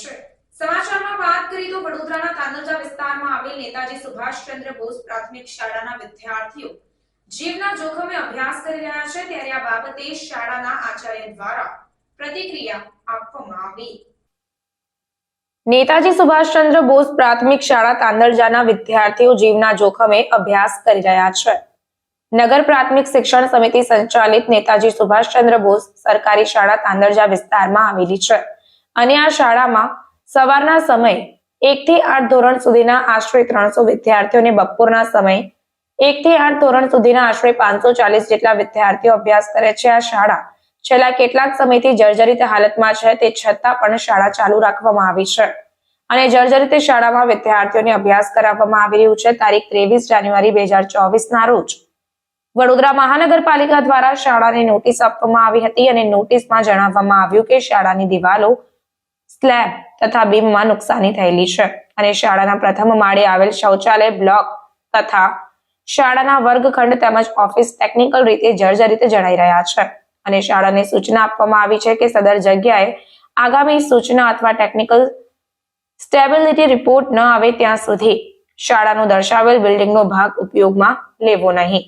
છે સમાચારમાં વાત કરીએ તો વડોદરાના તાંદલજા વિસ્તારમાં આવેલ નેતાજી સુભાષચંદ્ર બોઝ પ્રાથમિક શાળાના વિદ્યાર્થીઓ જીવના જોખમે અભ્યાસ કરી રહ્યા છે ત્યારે આ બાબતે શાળાના આચાર્ય દ્વારા પ્રતિક્રિયા આપવામાં આવી. નેતાજી સુભાષચંદ્ર બોઝ પ્રાથમિક શાળા તાંદરજાના વિદ્યાર્થીઓ જીવના જોખમે અભ્યાસ કરી રહ્યા છે. નગર પ્રાથમિક શિક્ષણ સમિતિ સંચાલિત નેતાજી સુભાષચંદ્ર બોઝ સરકારી શાળા તાંદરજા વિસ્તારમાં આવેલી છે. અને આ શાળામાં સવારના સમય એક થી આઠ ધોરણ સુધીના આશરે ત્રણસો વિદ્યાર્થીઓને બપોરના સમય એક થી આઠ ધોરણ સુધીના આશરે પાંચસો ચાલીસ જેટલા વિદ્યાર્થીઓ અભ્યાસ કરે છે. આ શાળા છેલ્લા કેટલાક સમયથી જર્જરિત હાલતમાં છે તે છતાં પણ શાળા ચાલુ રાખવામાં આવી છે. અને જર્જરિત શાળામાં વિદ્યાર્થીઓને અભ્યાસ કરાવવામાં આવી રહ્યું છે. તારીખ ત્રેવીસ જાન્યુઆરી બે હજાર ચોવીસના રોજ. વડોદરા મહાનગરપાલિકા દ્વારા શાળાને નોટિસ આપવામાં આવી હતી અને નોટિસમાં જણાવવામાં આવ્યું કે શાળાની દિવાલો સ્લેબ તથા બીમમાં નુકસાની થયેલી છે. અને શાળાના પ્રથમ માળે આવેલ શૌચાલય બ્લોક તથા શાળાના વર્ગખંડ તેમજ ઓફિસ ટેકનિકલ રીતે જર્જરિત જણાઈ રહ્યા છે. અને શાળાને સૂચના આપવામાં આવી છે કે સદર જગ્યાએ આગામી સૂચના અથવા ટેકનિકલ સ્ટેબિલિટી રિપોર્ટ ન આવે ત્યાં સુધી શાળાનું દર્શાવેલ બિલ્ડિંગનો ભાગ ઉપયોગમાં લેવો નહીં.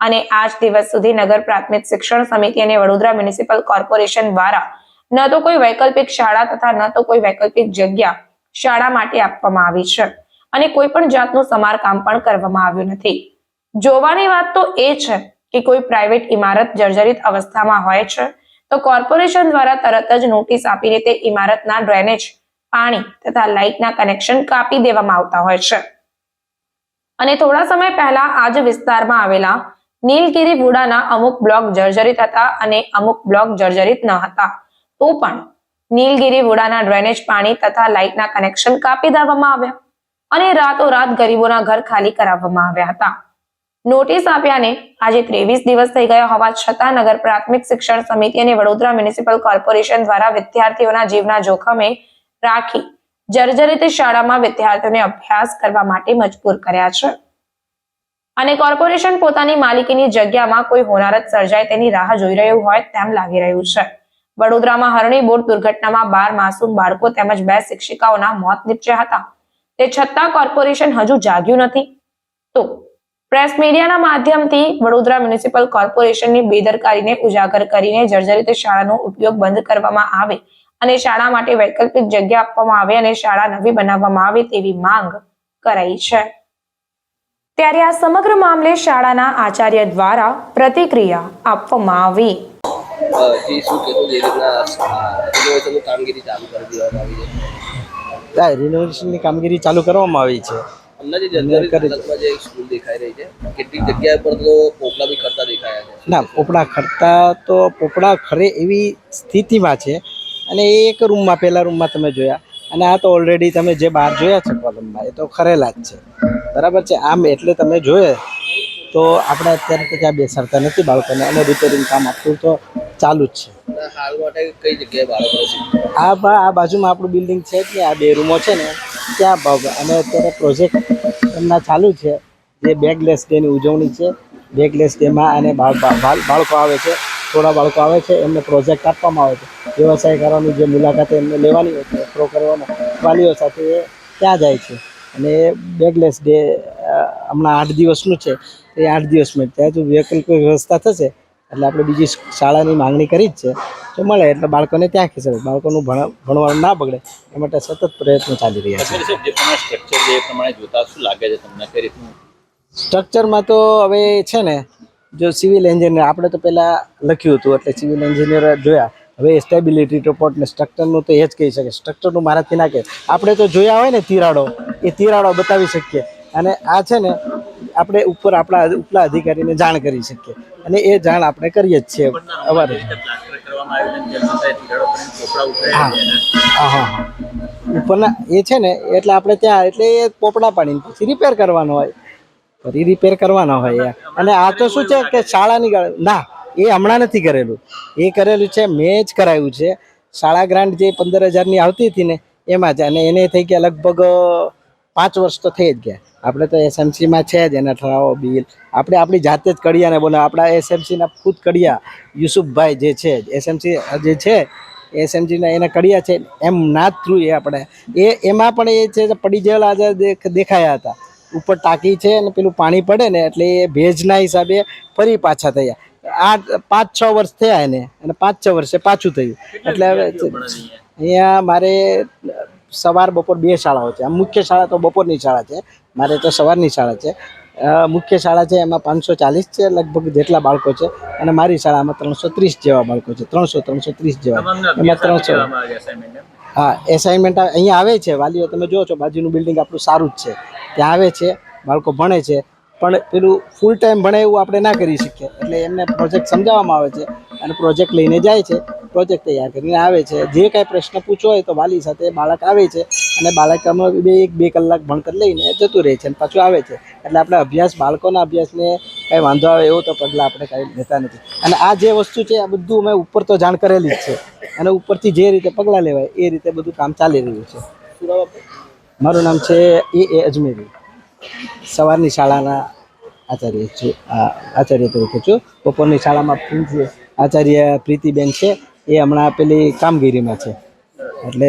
અને આજ દિવસ સુધી નગર પ્રાથમિક શિક્ષણ સમિતિ અને વડોદરા મ્યુનિસિપલ કોર્પોરેશન દ્વારા ન તો કોઈ વૈકલ્પિક શાળા તથા ન તો કોઈ વૈકલ્પિક જગ્યા શાળા માટે આપવામાં આવી છે. અને કોઈ પણ જાતનું સમારકામ પણ કરવામાં આવ્યું નથી. જોવાની વાત તો એ છે કે કોઈ પ્રાઇવેટ ઇમારત જર્જરિત અવસ્થામાં હોય છે, તો કોર્પોરેશન દ્વારા તરત જ નોટિસ આપીને તે ઇમારતના ડ્રેનેજ પાણી તથા લાઇટના કનેક્શન કાપી દેવામાં આવતા હોય છે. અને થોડા સમય પહેલા આ જ વિસ્તારમાં આવેલા નીલગિરી વુડાના અમુક બ્લોક જર્જરિત હતા અને અમુક બ્લોક જર્જરિત ન હતા. તો પણ નીલગિરી વુડાના ડ્રેનેજ પાણી તથા લાઇટના કનેક્શન કાપી દેવામાં આવ્યા અને રાતોરાત ગરીબોના ઘર ખાલી કરાવવામાં આવ્યા હતા. નોટિસ આપ્યાને આજે ત્રેવીસ દિવસ થઈ ગયા હોવા છતાં નગર પ્રાથમિક શિક્ષણ સમિતિ અને વડોદરા મ્યુનિસિપલ કોર્પોરેશન દ્વારા વિદ્યાર્થીઓના જીવના જોખમે રાખી જર્જરિત શાળામાં વિદ્યાર્થીઓને અભ્યાસ કરવા માટે મજબૂર કર્યા છે. અને કોર્પોરેશન પોતાની માલિકીની જગ્યામાં કોઈ હોનારત સર્જાય તેની રાહ જોઈ રહ્યું હોય તેમ લાગી રહ્યું છે. વડોદરામાં હરણી બોટ દુર્ઘટનામાં બાર માસૂમ બાળકો તેમજ બે શિક્ષિકાઓના મોત નીપજ્યા હતા. તે છતાં કોર્પોરેશન હજુ જાગ્યું નથી. તો પ્રેસ મીડિયાના માધ્યમથી વડોદરા મ્યુનિસિપલ કોર્પોરેશનની બેદરકારીને ઉજાગર કરીને જર્જરિત શાળાનો ઉપયોગ બંધ કરવામાં આવે અને શાળા માટે વૈકલ્પિક જગ્યા આપવામાં આવે અને શાળા નવી બનાવવામાં આવે તેવી માંગ કરાઈ છે. ત્યારે આ સમગ્ર મામલે શાળાના આચાર્ય દ્વારા પ્રતિક્રિયા આપવામાં આવી. જે શું કહેતું જે રીતના રિનોવેશનની કામગીરી ચાલુ કરી દેવામાં આવી છે. હા રિનોવેશનની કામગીરી ચાલુ કરવામાં આવી છે. હમણાં જે જર્જરિત જે સ્કૂલ દેખાઈ રહી છે કેટલીક જગ્યા પર તો પોપડા બી ખરતા દેખાયા છે. ના પોપડા ખરતા તો પોપડા ખરે એવી સ્થિતિમાં છે. અને એ એક રૂમમાં પહેલા રૂમમાં તમે જોયા. અને આ તો ઓલરેડી તમે જે બહાર જોયા છે કોલમમાં એ તો ખરેલા જ છે. બરાબર છે? આમ એટલે તમે જોયે તો આપણે અત્યારે તો ત્યાં બેસાડતા નથી બાળકોને. અને રિપેરિંગ કામ આપવું તો ચાલુ જ છે. આ ભાઈ આ બાજુમાં આપણું બિલ્ડિંગ છે જ ને આ બે રૂમો છે ને ત્યાં ભાગ. અને અત્યારે પ્રોજેક્ટ એમના ચાલુ છે જે બેગલેસ ડેની ઉજવણી છે. બેગલેસ ડેમાં અને બાળ- બાળ- બાળ- બાળકો આવે છે થોડા બાળકો આવે છે એમને પ્રોજેક્ટ આપવામાં આવે છે. વ્યવસાય કરવાની જે મુલાકાત એમને લેવાની હોય છે પ્રો કરવાનો વાલીઓ સાથે એ ત્યાં જાય છે. અને એ બેગલેસ ડે હમણાં આઠ દિવસનું છે એ આઠ દિવસમાં ત્યાં જો કોઈ વ્યવસ્થા થશે એટલે આપણે બીજી શાળાની માંગણી કરી જ છે. તો મળે એટલે બાળકોને ત્યાં ખીસડે બાળકોનું ભણ ભણવાનું ના બગડે એ માટે સતત પ્રયત્નો ચાલી રહ્યા છે. જે સ્ટ્રક્ચર છે પ્રમાણે જોતા શું લાગે છે તમને? કઈ રીતનું? સ્ટ્રક્ચરમાં તો હવે છે ને જો સિવિલ એન્જિનિયર આપણે તો પહેલાં લખ્યું હતું એટલે સિવિલ એન્જિનિયર જોયા. હવે સ્ટેબિલિટી રિપોર્ટ ને સ્ટ્રક્ચરનું તો એ જ કહી શકે. સ્ટ્રક્ચરનું મારાથી ના કહે. આપણે તો જોયા હોય ને તિરાડો એ તિરાડો બતાવી શકીએ. અને આ છે ને આપણે ઉપર આપણા ઉપલા અધિકારીને જાણ કરી શકીએ. અને એ જાણ આપણે કરીએ જ છીએ અમારે. હા. હા હા ઉપરના એ છે ને, એટલે આપણે ત્યાં, એટલે એ પોપડા પાડીને પછી રિપેર કરવાનો હોય. ફરી રિપેર કરવાનો હોય અને આ તો શું છે કે શાળાની ના, એ હમણાં નથી કરેલું. એ કરેલું છે, મેં જ કરાવ્યું છે. શાળા ગ્રાન્ટ જે પંદર હજારની આવતી હતી ને, એમાં જ. અને એને થઈ ગયા લગભગ પાંચ વર્ષ તો થઈ જ ગયા. આપણે તો એસએમસીમાં છે જ એના ઠરાવો બિલ. આપણે આપણી જાતે જ કડિયાને બોલે આપણા એસએમસીના ખુદ કડિયા યુસુફભાઈ જે છે એસએમસી જે છે એસએમજીના એના કડિયા છે એમ ના થ્રુ એ આપણે. એ એમાં પણ એ છે પડી ગયેલા આજે દેખાયા હતા. ઉપર ટાંકી છે અને પેલું પાણી પડે ને એટલે એ ભેજના હિસાબે ફરી પાછા થયા. આ પાંચ છ વર્ષ થયા એને. અને પાંચ છ વર્ષે પાછું થયું. એટલે હવે અહીંયા મારે સવાર બપોર બે શાળાઓ છે. આમ મુખ્ય શાળા તો બપોરની શાળા છે. મારે તો સવારની શાળા છે. મુખ્ય શાળા છે એમાં પાંચસો ચાલીસ છે લગભગ જેટલા બાળકો છે. અને મારી શાળામાં ત્રણસો ત્રીસ જેવા બાળકો છે. ત્રણસો ત્રણસો ત્રીસ જેવા. એમાં ત્રણસો? હા એસાઇનમેન્ટ અહીંયા આવે છે. વાલીઓ તમે જુઓ છો બાજુનું બિલ્ડિંગ આપણું સારું જ છે. ત્યાં આવે છે બાળકો ભણે છે. પણ પેલું ફૂલ ટાઈમ ભણે એવું આપણે ના કરી શકીએ. એટલે એમને પ્રોજેક્ટ સમજાવવામાં આવે છે અને પ્રોજેક્ટ લઈને જાય છે. પ્રોજેક્ટ તૈયાર કરીને આવે છે. જે કાંઈ પ્રશ્ન પૂછવો હોય તો વાલી સાથે બાળક આવે છે અને બાળક બે, એક, બે કલાક ભણતર લઈને જતું રહે છે અને પાછું આવે છે. એટલે આપણે અભ્યાસ, બાળકોના અભ્યાસને કાંઈ વાંધો આવે એવો તો પગલાં આપણે કાંઈ લેતા નથી. અને આ જે વસ્તુ છે, આ બધું મેં ઉપર તો જાણ કરેલી જ છે. અને ઉપરથી જે રીતે પગલાં લેવાય, એ રીતે બધું કામ ચાલી રહ્યું છે. મારું નામ છે એ. એ. અજમેરી. સવારની શાળાના આચાર્ય છું આચાર્ય તરીકે છું. બપોરની શાળામાં આચાર્ય પ્રીતિબેન છે. એ હમણાં પેલી કામગીરીમાં છે. એટલે